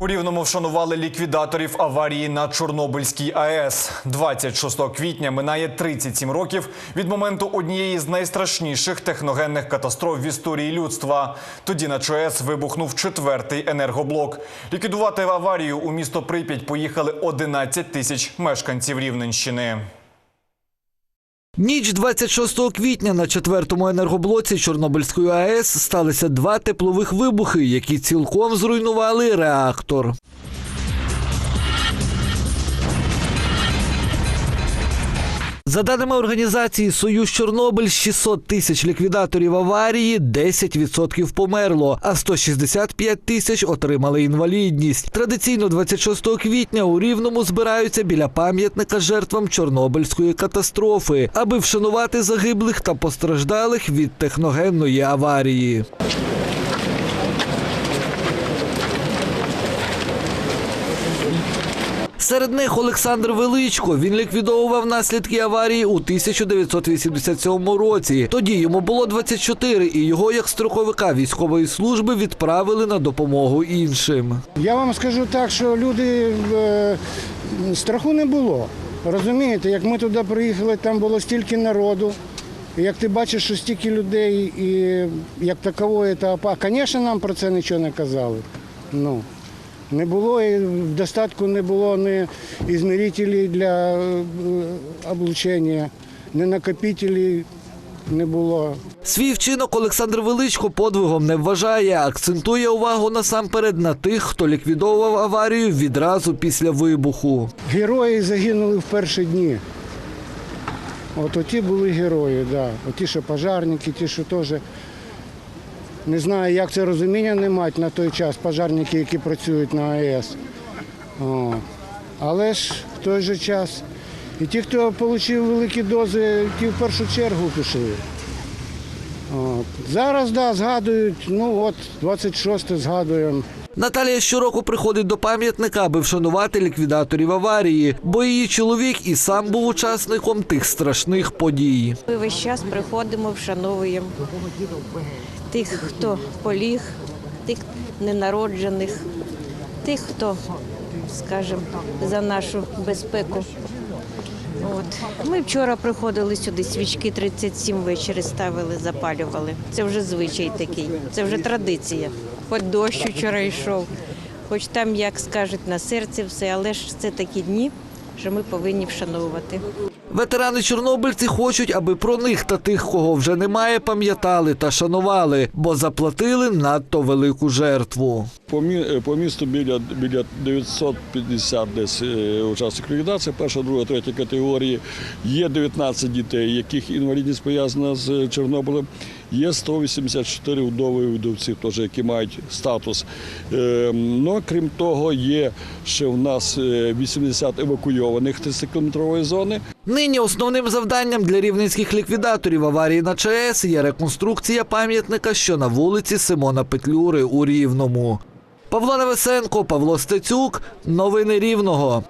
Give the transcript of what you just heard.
У Рівному вшанували ліквідаторів аварії на Чорнобильській АЕС. 26 квітня минає 37 років від моменту однієї з найстрашніших техногенних катастроф в історії людства. Тоді на ЧАЕС вибухнув четвертий енергоблок. Ліквідувати аварію у місто Прип'ять поїхали 11 тисяч мешканців Рівненщини. Ніч 26 квітня на четвертому енергоблоці Чорнобильської АЕС сталися два теплових вибухи, які цілком зруйнували реактор. За даними організації Союз Чорнобиль, 600 тисяч ліквідаторів аварії, 10% померло, а 165 тисяч отримали інвалідність. Традиційно 26 квітня у Рівному збираються біля пам'ятника жертвам Чорнобильської катастрофи, аби вшанувати загиблих та постраждалих від техногенної аварії. Серед них Олександр Величко. Він ліквідовував наслідки аварії у 1987 році. Тоді йому було 24, і його як строковика військової служби відправили на допомогу іншим. Я вам скажу так, що люди е, страху не було. Розумієте, як ми туди приїхали, там було стільки народу. Як ти бачиш, що стільки людей, і як такової етапа, звісно, нам про це нічого не казали. Ну, не було і в достатку не було ні ізмірителів для е, облучення, ні накопителів не було. Свій вчинок Олександр Величко подвигом не вважає, акцентує увагу насамперед на тих, хто ліквідовував аварію відразу після вибуху. Герої загинули в перші дні. От оті були герої, да. Оті, що пожарники, ті, що теж не знаю, як це розуміння не мають на той час, пожарники, які працюють на АЕС. О. Але ж в той же час і ті, хто отримав великі дози, ті в першу чергу пішли. От. Зараз да, згадують, ну от 26 згадуємо. Наталія щороку приходить до пам'ятника, аби вшанувати ліквідаторів аварії, бо її чоловік і сам був учасником тих страшних подій. Ми весь час приходимо, вшановуємо тих, хто поліг, тих ненароджених, тих, хто, скажімо, за нашу безпеку. От. Ми вчора приходили сюди, свічки 37 ввечері ставили, запалювали. Це вже звичай такий, це вже традиція. Хоч дощ вчора йшов, хоч там, як скажуть, на серці все, але ж це такі дні, що ми повинні вшановувати. Ветерани чорнобильці хочуть, аби про них та тих, кого вже немає, пам'ятали та шанували, бо заплатили надто велику жертву. По, мі- по місту біля, біля 950 десь е, учасників ліквідації, перша, друга, третя категорії. Є 19 дітей, яких інвалідність пов'язана з Чорнобилем. Є 184 вдови і вдовців, теж, які мають статус. Е, ну, крім того, є ще в нас е, 80 евакуйованих 30-кілометрової зони. Нині основним завданням для рівненських ліквідаторів аварії на ЧАЕС є реконструкція пам'ятника, що на вулиці Симона Петлюри у Рівному. Павло Невесенко, Павло Стецюк. Новини Рівного.